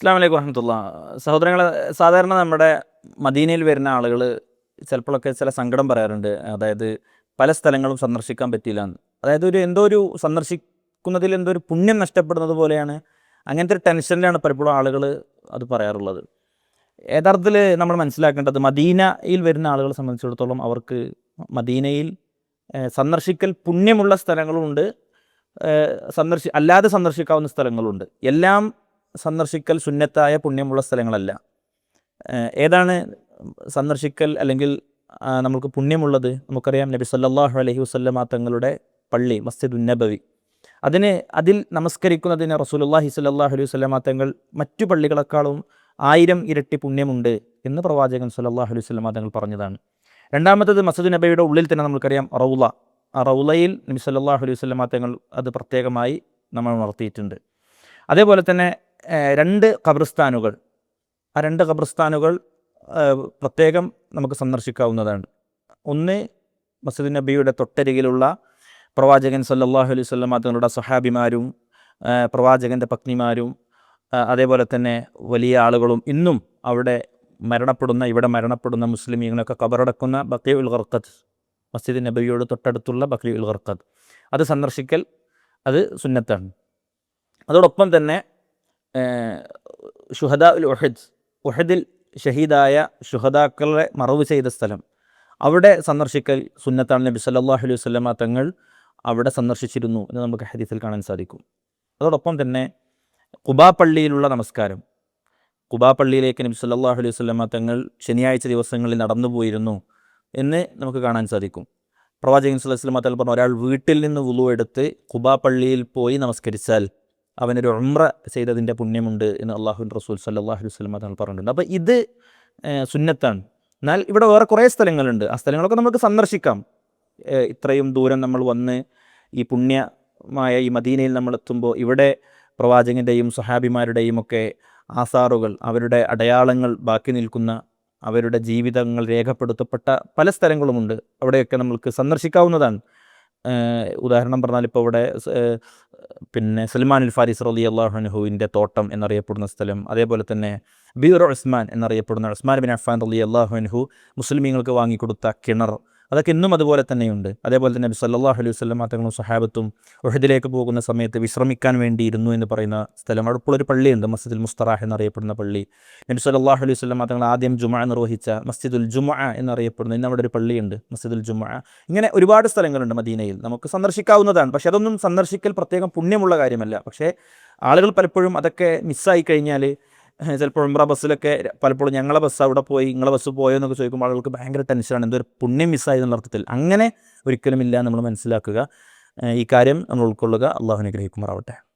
അസ്സാം വലൈക്കും വറഹമത്തുള്ള. സഹോദരങ്ങളെ സാധാരണ നമ്മുടെ മദീനയിൽ വരുന്ന ആളുകൾ ചിലപ്പോഴൊക്കെ ചില സങ്കടം പറയാറുണ്ട്. അതായത് പല സ്ഥലങ്ങളും സന്ദർശിക്കാൻ പറ്റിയില്ല അതായത് ഒരു എന്തോ ഒരു സന്ദർശിക്കുന്നതിൽ എന്തോ ഒരു പുണ്യം നഷ്ടപ്പെടുന്നത് പോലെയാണ് അങ്ങനത്തെ ഒരു ടെൻഷനിലാണ് പലപ്പോഴും ആളുകൾ അത് പറയാറുള്ളത്. യഥാർത്ഥത്തിൽ നമ്മൾ മനസ്സിലാക്കേണ്ടത് മദീനയിൽ വരുന്ന ആളുകളെ സംബന്ധിച്ചിടത്തോളം അവർക്ക് മദീനയിൽ സന്ദർശിക്കൽ പുണ്യമുള്ള സ്ഥലങ്ങളുണ്ട്. സന്ദർശി അല്ലാതെ സന്ദർശിക്കാവുന്ന സ്ഥലങ്ങളുണ്ട്. എല്ലാം സന്ദർശിക്കൽ സുന്നത്തായ പുണ്യമുള്ള സ്ഥലങ്ങളല്ല. ഏതാണ് സന്ദർശിക്കൽ അല്ലെങ്കിൽ നമുക്ക് പുണ്യമുള്ളത്? നമുക്കറിയാം നബി സല്ലാഹു അലഹി വസല്ലമ തങ്ങളുടെ പള്ളി മസ്ജിദ് ഉന്നബവി അതിന് അതിൽ നമസ്കരിക്കുന്നതിന് റസൂലുള്ളാഹി സല്ലാഹു അലൈഹി വസല്ലമ തങ്ങൾ മറ്റു പള്ളികളെക്കാളും ആയിരം ഇരട്ടി പുണ്യമുണ്ട് എന്ന് പ്രവാചകൻ സല്ലാഹു അലൈഹി വസല്ലമ തങ്ങൾ പറഞ്ഞതാണ്. രണ്ടാമത്തത് മസ്ജിദ് നബിയുടെ ഉള്ളിൽ തന്നെ നമുക്കറിയാം റൗള. ആ റൗളയിൽ നബി സല്ലാഹു അലൈഹി വസല്ലമ തങ്ങൾ അത് പ്രത്യേകമായി നമ്മൾ ഉണർത്തിയിട്ടുണ്ട്. അതേപോലെ തന്നെ രണ്ട് ഖബർസ്ഥാനുകൾ ആ രണ്ട് ഖബർസ്ഥാനുകൾ പ്രത്യേകം നമുക്ക് സന്ദർശിക്കാവുന്നതാണ്. ഒന്ന് മസ്ജിദ് നബിയുടെ തൊട്ടരികിലുള്ള പ്രവാചകൻ സല്ലാഹു അലൈഹി വസല്ലമ തങ്ങളുടെ സഹാബിമാരും പ്രവാചകന്റെ പത്നിമാരും അതേപോലെ തന്നെ വലിയ ആളുകളും ഇന്നും അവിടെ മരണപ്പെടുന്ന ഇവിടെ മരണപ്പെടുന്ന മുസ്ലിമീങ്ങളൊക്കെ കബറടക്കുന്ന ബക്കി ഉൽ ഖർക്കത്ത് മസ്ജിദ് നബിയോട് തൊട്ടടുത്തുള്ള ബക്കി ഉൽ ഖർക്കത്ത് അത് സന്ദർശിക്കൽ അത് സുന്നത്താണ്. അതോടൊപ്പം തന്നെ ഷുഹദ ഉൽ ഒഹദ് ഒഹദിൽ ഷഹീദായ ഷുഹദാക്കളെ മറവ് ചെയ്ത സ്ഥലം. അവിടെ സന്ദർശിക്കൽ സുന്നത്താണ് നബി സല്ലാഹു അലൈഹി വസല്ലമ തങ്ങൾ അവിടെ സന്ദർശിച്ചിരുന്നു എന്ന് നമുക്ക് ഹദീസിൽ കാണാൻ സാധിക്കും. അതോടൊപ്പം തന്നെ കുബാ പള്ളിയിലുള്ള നമസ്കാരം. കുബാ പള്ളിയിലേക്ക് നബി സല്ലാഹു അലൈഹി വസല്ലമ തങ്ങൾ ശനിയാഴ്ച ദിവസങ്ങളിൽ നടന്നു പോയിരുന്നു എന്ന് നമുക്ക് കാണാൻ സാധിക്കും. പ്രവാചകൻ വസല്ലമ തങ്ങൾ പറഞ്ഞു ഒരാൾ വീട്ടിൽ നിന്ന് വുളു എടുത്ത് കുബാ പള്ളിയിൽ പോയി നമസ്കരിച്ചാൽ അവനൊരു ഉമ്ര ചെയ്തതിന്റെ പുണ്യമുണ്ട് എന്ന് അള്ളാഹു റസൂൽ സല്ലാഹു വസല്ലമ തങ്ങൾ പറഞ്ഞിട്ടുണ്ട്. അപ്പോൾ ഇത് സുന്നത്താണ്. എന്നാൽ ഇവിടെ വേറെ കുറേ സ്ഥലങ്ങളുണ്ട്. ആ സ്ഥലങ്ങളൊക്കെ നമുക്ക് സന്ദർശിക്കാം. ഇത്രയും ദൂരം നമ്മൾ വന്ന് ഈ പുണ്യമായ ഈ മദീനയിൽ നമ്മൾ എത്തുമ്പോൾ ഇവിടെ പ്രവാചകന്റെയും സഹാബിമാരുടെയും ഒക്കെ ആസാറുകൾ അവരുടെ അടയാളങ്ങൾ ബാക്കി നിൽക്കുന്ന അവരുടെ ജീവിതങ്ങൾ രേഖപ്പെടുത്തപ്പെട്ട പല സ്ഥലങ്ങളുമുണ്ട്. അവിടെയൊക്കെ നമ്മൾക്ക് സന്ദർശിക്കാവുന്നതാണ്. ഉദാഹരണം പറഞ്ഞാൽ ഇപ്പോൾ ഇവിടെ പിന്നെ സൽമാൻ അൽ ഫാരിസ് റലി അള്ളാഹുനുഹുവിന്റെ തോട്ടം എന്നറിയപ്പെടുന്ന സ്ഥലം അതേപോലെ തന്നെ ബീർ ഉസ്മാൻ എന്നറിയപ്പെടുന്ന ഉസ്മാൻ ബിൻ അഫാൻ റലി അള്ളാഹുനുഹു മുസ്ലിമീങ്ങൾക്ക് വാങ്ങിക്കൊടുത്ത കിണർ അതൊക്കെ ഇന്നും അതുപോലെ തന്നെയുണ്ട്. അതേപോലെ തന്നെ നബി സല്ലല്ലാഹു അലൈഹി വസല്ലം തങ്ങളും സഹാബത്തും ഉഹദിലേക്ക് പോകുന്ന സമയത്ത് വിശ്രമിക്കാൻ വേണ്ടിയിരുന്നു എന്ന് പറയുന്ന സ്ഥലം. ഒരു പള്ളിയുണ്ട് മസ്ജിദുൽ മുസ്തറാഹ് എന്നറിയപ്പെടുന്ന പള്ളി. നബി സല്ലല്ലാഹു അലൈഹി വസല്ലം തങ്ങൾ ആദ്യം ജുമ നിർവഹിച്ച മസ്ജിദുൽ ജുമ എന്നറിയപ്പെടുന്ന ഇന്ന് അവിടെ ഒരു പള്ളിയുണ്ട് മസ്ജിദുൽ ജുമ. ഇങ്ങനെ ഒരുപാട് സ്ഥലങ്ങളുണ്ട് മദീനയിൽ. നമുക്ക് സന്ദർശിക്കാവുന്നതാണ്. പക്ഷേ അതൊന്നും സന്ദർശിക്കൽ പ്രത്യേകം പുണ്യമുള്ള കാര്യമല്ല. പക്ഷേ ആളുകൾ പലപ്പോഴും അതൊക്കെ മിസ്സായി കഴിഞ്ഞാൽ ചിലപ്പോൾ ഉംറ ബസ്സിലൊക്കെ പലപ്പോഴും ഞങ്ങളെ ബസ് അവിടെ പോയി നിങ്ങളെ ബസ് പോയോ എന്നൊക്കെ ചോദിക്കുമ്പോൾ ആളുകൾക്ക് ഭയങ്കര ടെൻഷനാണ്. എന്തൊരു പുണ്യം മിസ്സായി എന്നുള്ള അർത്ഥത്തിൽ. അങ്ങനെ ഒരിക്കലുമില്ല നമ്മൾ മനസ്സിലാക്കുക. ഈ കാര്യം നമ്മൾ ഉൾക്കൊള്ളുക. അള്ളാഹു അനുഗ്രഹിക്കുമാറാവട്ടെ.